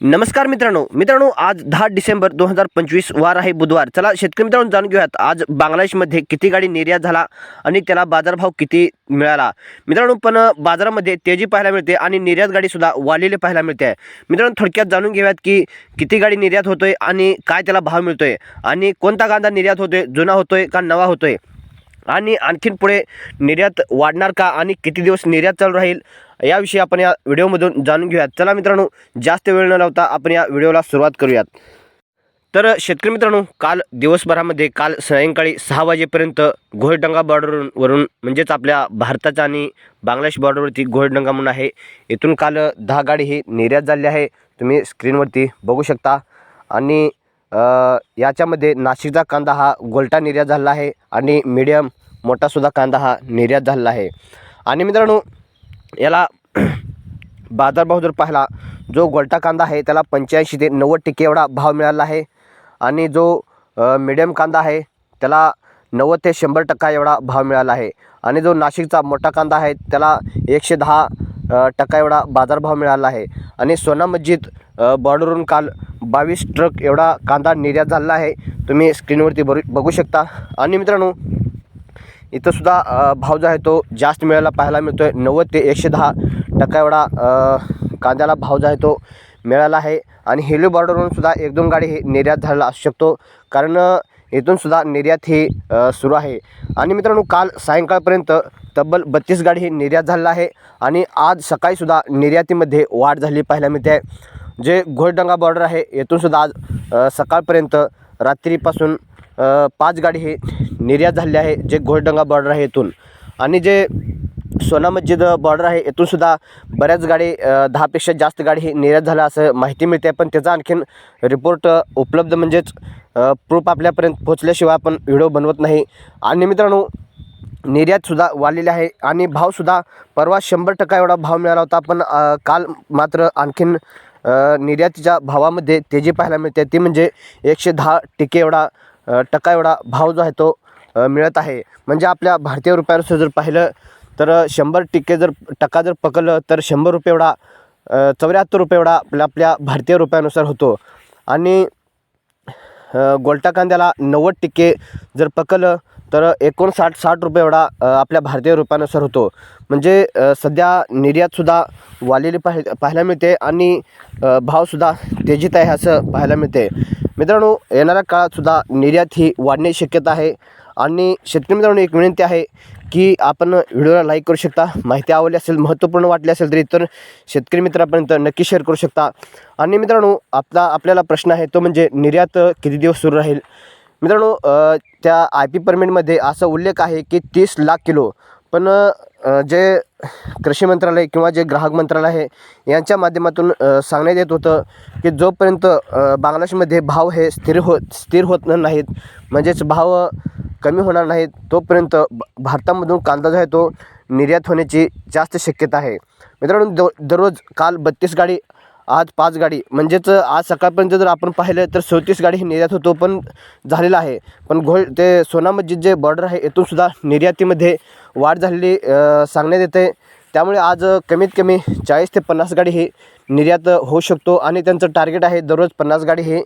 नमस्कार मित्रांनो. मित्रांनो आज दहा डिसेंबर दोन हजार पंचवीस वार आहे बुधवार. चला शेतकरी मित्रांनो जाणून घेऊयात. आज बांगलादेशमध्ये किती गाडी निर्यात झाला आणि त्याला बाजारभाव किती मिळाला? मित्रांनो पण बाजारामध्ये तेजी पाहायला मिळते आणि निर्यात गाडीसुद्धा वाढलेली पाहायला मिळते. आहे मित्रांनो थोडक्यात जाणून घेऊयात की किती गाडी निर्यात होतोय आणि काय त्याला भाव मिळतोय आणि कोणता कांदा निर्यात होतोय जुना होतोय का नवा होतोय? आणि आणखीन पुढे निर्यात वाढणार का आणि किती दिवस निर्यात चालू राहील? याविषयी आपण या व्हिडिओमधून जाणून घेऊयात. चला मित्रांनो जास्त वेळ न लावता आपण या व्हिडिओला सुरुवात करूयात. तर शेतकरी मित्रांनो काल दिवसभरामध्ये काल सायंकाळी सहा वाजेपर्यंत घोळडंगा बॉर्डरवरून वरून म्हणजेच आपल्या भारताच्या आणि बांगलादेश बॉर्डरवरती घोळडंगा म्हणून आहे. इथून काल दहा गाडी ही निर्यात झाली आहे. तुम्ही स्क्रीनवरती बघू शकता. आणि याच्यामध्ये नाशिकचा कांदा हा गोलटा निर्यात झाला आहे. आणि मीडियम मोठासुद्धा कांदा हा निर्यात झालेला आहे. आणि मित्रांनो याला बाजारभाव जर पाहिला जो गोलटा कांदा आहे त्याला पंच्याऐंशी ते नव्वद टक्के एवढा भाव मिळाला आहे. आणि जो मिडियम कांदा आहे त्याला नव्वद ते शंभर टक्का एवढा भाव मिळाला आहे. आणि जो नाशिकचा मोठा कांदा आहे त्याला एकशे दहा टक्का एवढा बाजारभाव मिळाला आहे. आणि सोना मस्जिद बॉर्डरवरून काल बावीस ट्रक एवढा कांदा निर्यात झालेला आहे. तुम्ही स्क्रीनवरती बरू बघू शकता. आणि मित्रांनो इथंसुद्धा भाव जो आहे तो जास्त मिळायला पाहायला मिळतो आहे नव्वद ते एकशे दहा टक्का एवढा कांद्याला भाव जो आहे तो मिळाला आहे. आणि हेल्यू बॉर्डरवरून सुद्धा एक दोन गाडी ही निर्यात झालेला असू शकतो. कारण इथूनसुद्धा निर्यात ही सुरू आहे. आणि मित्रांनो काल सायंकाळपर्यंत तब्बल बत्तीस गाडी ही निर्यात झालेला आहे. आणि आज सकाळीसुद्धा निर्यातीमध्ये वाढ झाली पाहायला मिळते. आहे जे घोडडंगा बॉर्डर आहे येथूनसुद्धा आज सकाळपर्यंत रात्रीपासून पाच गाडी हे निर्यात झालेली आहे जे घोडडंगा बॉर्डर आहे येथून आणि जे सोना मस्जिद बॉर्डर आहे येथून सुद्धा बऱ्याच गाडी दहापेक्षा जास्त गाडी ही निर्यात झाला असं माहिती मिळते. पण त्याचा आणखीन रिपोर्ट उपलब्ध म्हणजेच प्रूफ आपल्यापर्यंत पोहोचल्याशिवाय आपण व्हिडिओ बनवत नाही. आणि मित्रांनो निर्यातसुद्धा वाढलेली आहे आणि भावसुद्धा परवा शंभर टक्का एवढा भाव मिळाला होता. पण काल मात्र आणखीन निर्यातीच्या भावामध्ये तेजी पाहायला मिळते. ती म्हणजे एकशे दहा टक्के एवढा टक्का एवढा भाव जो आहे तो मिळत आहे. म्हणजे आपल्या भारतीय रुपयानुसार जर पाहिलं तर शंभर टिक्के जर टक्का जर पकडलं तर शंभर रुपये एवढा चौऱ्याहत्तर रुपये एवढा आपल्या आपल्या भारतीय रुपयानुसार होतो. आणि गोलटा कांद्याला नव्वद टिक्के जर पकडलं तर एकोणसाठ साठ रुपये एवढा आपल्या भारतीय रुपयानुसार होतो. म्हणजे सध्या निर्यातसुद्धा वाढलेली पाहि पाहायला मिळते आणि भावसुद्धा तेजीत आहे असं पाहायला मिळते. मित्रांनो येणाऱ्या काळातसुद्धा निर्यात ही वाढण्याची शक्यता आहे. आणि शेतकरी मित्रांनो एक विनंती आहे की आपण व्हिडिओला लाईक करू शकता. माहिती आवडली असेल महत्त्वपूर्ण वाटली असेल तर इतर शेतकरी मित्रापर्यंत नक्की शेअर करू शकता. आणि मित्रांनो आपला आपल्याला प्रश्न आहे तो म्हणजे निर्यात किती दिवस सुरू राहील? मित्रांनो त्या आय पी परमिटमध्ये असा उल्लेख आहे की तीस लाख किलो. पण जे कृषी मंत्रालय किंवा जे ग्राहक मंत्रालय आहे यांच्या माध्यमातून सांगण्यात येत होतं की जोपर्यंत बांगलादेशमध्ये भाव हे स्थिर होत स्थिर होत नाहीत म्हणजेच भाव कमी होणार नाहीत तोपर्यंत ब- भारतामधून कांदा जो आहे तो निर्यात होण्याची जास्त शक्यता आहे. मित्रांनो द दररोज काल बत्तीस गाडी आज पाच गाडी. म्हणजेच आज सकाळपर्यंत जर आपण पाहिलं तर चौतीस गाडी ही निर्यात होतो पण झालेला आहे. पण घोळ ते सोना मस्जिद जे बॉर्डर आहे येथूनसुद्धा निर्यातीमध्ये वाढ झालेली सांगण्यात येते. त्यामुळे आज कमीत कमी चाळीस ते पन्नास गाडी ही निर्यात होऊ शकतो आणि त्यांचं टार्गेट आहे दररोज पन्नास गाडी ही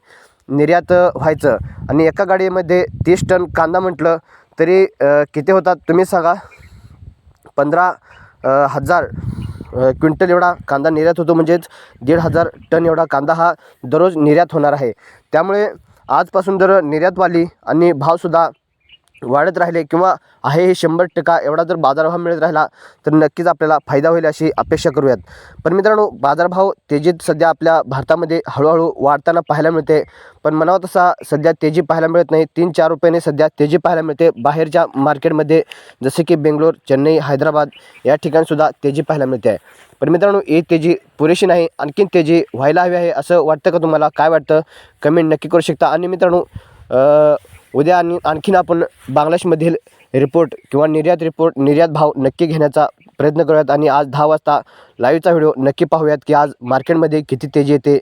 निर्यात व्हायचं. आणि एका गाडीमध्ये तीस टन कांदा म्हटलं तरी किती होतात तुम्ही सांगा? पंधरा हजार क्विंटल एवढा कांदा निर्यात होतो. म्हणजेच दीड हजार टन एवढा कांदा हा दररोज निर्यात होणार आहे. त्यामुळे आजपासून जर निर्यातवाली आणि भावसुद्धा वाढत राहिले किंवा आहे हे शंभर टक्का एवढा जर बाजारभाव मिळत राहिला तर नक्कीच आपल्याला फायदा होईल अशी अपेक्षा करूयात. पण मित्रांनो बाजारभाव तेजीत सध्या आपल्या भारतामध्ये हळूहळू वाढताना पाहायला मिळते. पण म्हणावं तसा सध्या तेजी पाहायला मिळत नाही. तीन चार रुपयाने सध्या तेजी पाहायला मिळते. बाहेरच्या मार्केटमध्ये जसे की बेंगलोर चेन्नई हैदराबाद या ठिकाणीसुद्धा तेजी पाहायला मिळते. आहे पण मित्रांनो ही तेजी पुरेशी नाही. आणखीन तेजी व्हायला हवी आहे असं वाटतं का तुम्हाला? काय वाटतं? कमेंट नक्की करू शकता. आणि मित्रांनो उद्या आणि आणखीन आपण बांगलादेशमधील रिपोर्ट किंवा निर्यात रिपोर्ट निर्यात भाव नक्की घेण्याचा प्रयत्न करूयात. आणि आज दहा वाजता लाईव्हचा व्हिडिओ नक्की पाहूयात की आज मार्केटमध्ये किती तेजी येते